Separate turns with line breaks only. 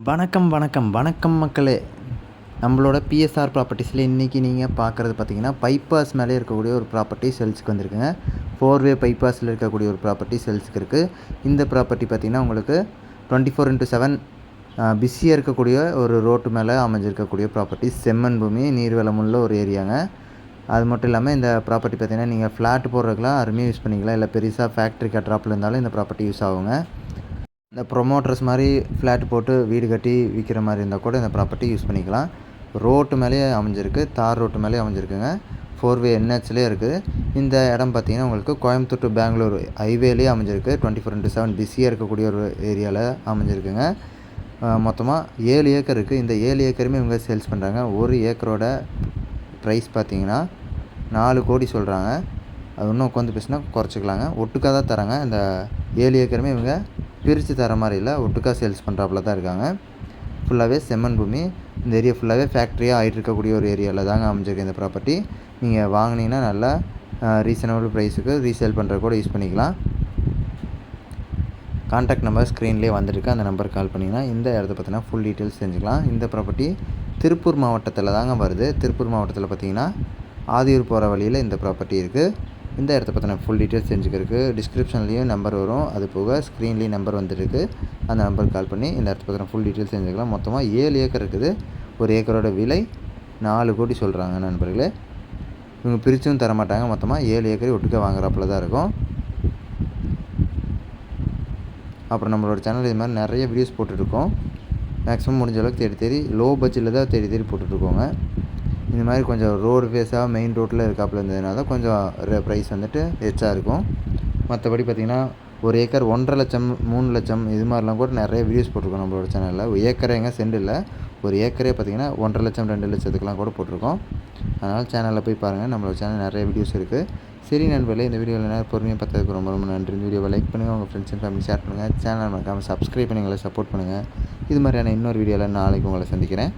வணக்கம் வணக்கம். வணக்கம் மக்களே. நம்மளோட பிஎஸ்ஆர் ப்ராப்பர்ட்டிஸில் இன்றைக்கி நீங்கள் பார்க்குறது பார்த்தீங்கன்னா பைபாஸ் மேலே இருக்கக்கூடிய ஒரு ப்ராப்பர்ட்டி செல்ஸுக்கு வந்திருக்குங்க. ஃபோர் வே பைபாஸில் இருக்கக்கூடிய ஒரு ப்ராப்பர்ட்டி செல்ஸுக்கு இருக்குது இந்த ப்ராப்பர்ட்டி பார்த்திங்கன்னா உங்களுக்கு டுவெண்ட்டி ஃபோர் இன்ட்டு செவன் பிஸியாக இருக்கக்கூடிய ஒரு ரோட்டு மேலே அமைஞ்சிருக்கக்கூடிய ப்ராப்பர்ட்டி செம்மண் பூமி நீர்வளமுள்ள ஒரு ஏரியாங்க அது மட்டும் இல்லாமல் இந்த ப்ராப்பர்ட்டி பார்த்திங்கன்னா நீங்கள் ஃப்ளாட் போடுறதுக்குலாம் அருமையாக யூஸ் பண்ணிக்கலாம். இல்லை பெருசாக ஃபேக்ட்ரி கட்டுறாப்பில் இருந்தாலும் இந்த ப்ராப்பர்ட்டி யூஸ் ஆகுங்க. இந்த ப்ரொமோட்டர்ஸ் மாதிரி ஃப்ளாட் போட்டு வீடு கட்டி விற்கிற மாதிரி இருந்தால் கூட இந்த ப்ராப்பர்ட்டி யூஸ் பண்ணிக்கலாம். ரோட்டு மேலேயே அமைஞ்சிருக்கு. தார் ரோட்டு மேலேயே அமைஞ்சிருக்குங்க. ஃபோர் வே என்ஹெச்லேயே இருக்குது. இந்த இடம் பார்த்தீங்கன்னா உங்களுக்கு கோயம்புத்தூர் டு பெங்களூர் ஹைவேலேயே அமைஞ்சிருக்கு. டுவெண்ட்டி ஃபோர் இன்ட்டு செவன் பிஸியாக இருக்கக்கூடிய ஒரு ஏரியாவில் அமைஞ்சிருக்குங்க. மொத்தமாக ஏழு ஏக்கர் இருக்குது இந்த ஏழு ஏக்கருமே இவங்க சேல்ஸ் பண்ணுறாங்க ஒரு ஏக்கரோட ப்ரைஸ் பார்த்தீங்கன்னா நாலு கோடி சொல்கிறாங்க அது இன்னும் உட்காந்து பேசினா குறைச்சிக்கலாங்க. ஒட்டுக்காக தான் தராங்க. இந்த ஏழு ஏக்கருமே இவங்க பிரித்து தர மாதிரி இல்லை ஒட்டுக்கா சேல்ஸ் பண்ணுறாப்புல தான் இருக்காங்க. ஃபுல்லாகவே செம்மன் பூமி. இந்த ஏரியா ஃபுல்லாகவே ஃபேக்ட்ரியாக ஆகிட்டு இருக்கக்கூடிய ஒரு ஏரியாவில் தாங்க அமைஞ்சிருக்கு இந்த ப்ராப்பர்ட்டி நீங்கள் வாங்கினீங்கன்னா நல்லா ரீசனபிள் ப்ரைஸுக்கு ரீசேல் பண்ணுற கூட யூஸ் பண்ணிக்கலாம். கான்டாக்ட் நம்பர் ஸ்க்ரீன்லேயே வந்துருக்கு. அந்த நம்பர் கால் பண்ணிங்கன்னா இந்த இடத்த பார்த்தீங்கன்னா ஃபுல் டீட்டெயில்ஸ் தெரிஞ்சுக்கலாம். இந்த ப்ராப்பர்ட்டி திருப்பூர் மாவட்டத்தில் தாங்க வருது. திருப்பூர் மாவட்டத்தில் பார்த்தீங்கன்னா ஆதியூர் போகிற வழியில் இந்த ப்ராப்பர்ட்டி இருக்குது இந்த இடத்த பற்றின ஃபுல் டீட்டெயில்ஸ் தெரிஞ்சுக்கிறதுக்கு டிஸ்கிரிப்ஷன்லேயும் நம்பர் வரும். அது போக ஸ்க்ரீன்லேயும் நம்பர் வந்துருக்கு. அந்த நம்பருக்கு கால் பண்ணி இந்த இடத்த பற்றின ஃபுல் டீட்டெயில்ஸ் தெரிஞ்சுக்கலாம். மொத்தமாக ஏழு ஏக்கர் இருக்குது. ஒரு ஏக்கரோட விலை நாலு கோடி சொல்கிறாங்க நண்பர்களே. இவங்க பிரித்தும் தர மாட்டாங்க மொத்தமாக ஏழு ஏக்கரை ஒட்டுக்க வாங்குறாப்புல தான் இருக்கும். அப்புறம் நம்மளோட சேனல் இது மாதிரி நிறைய வீடியோஸ் போட்டுட்ருக்கோம் மேக்ஸிமம் முடிஞ்ச அளவுக்கு தேடி தேடி லோ பட்ஜெட்டில் தான் தேடி தேடி போட்டுட்ருக்கோங்க இந்த மாதிரி கொஞ்சம் ரோடு ஃபேஸாக மெயின் ரோட்டில் இருக்காப்புல இருந்ததுனால தான் கொஞ்சம் ப்ரைஸ் வந்துட்டு ஹெச்சாக இருக்கும். மற்றபடி பார்த்திங்கன்னா ஒரு ஏக்கர் ஒன்றரை லட்சம் மூணு லட்சம் இது மாதிரிலாம் கூட நிறைய வீடியோஸ் போட்டிருக்கோம் நம்மளோட சேனலில் ஒரு ஏக்கரை எங்கே சென்ட் இல்லை. ஒரு ஏக்கரே பார்த்திங்கன்னா ஒன்றரை லட்சம் ரெண்டு லட்சத்துக்குலாம் கூட போட்டிருக்கோம். அதனால் சேனலில் போய் பாருங்கள் நம்மளோட சேனல் நிறைய வீடியோஸ் இருக்குது சரி நண்பர்களே இந்த வீடியோவில் நேரம் பொறுமையாக பார்த்ததுக்கு ரொம்ப ரொம்ப நன்றி. இந்த வீடியோவை லைக் பண்ணுங்கள் உங்கள் ஃப்ரெண்ட்ஸ் அண்ட் ஃபேமிலி ஷேர் பண்ணுங்கள் சேனல் மறக்காமல் சப்ஸ்கிரைப் பண்ணி எங்களை சப்போர்ட் பண்ணுங்கள் இது மாதிரியான இன்னொரு வீடியோவில் நாளைக்கு உங்களை சந்திக்கிறேன்.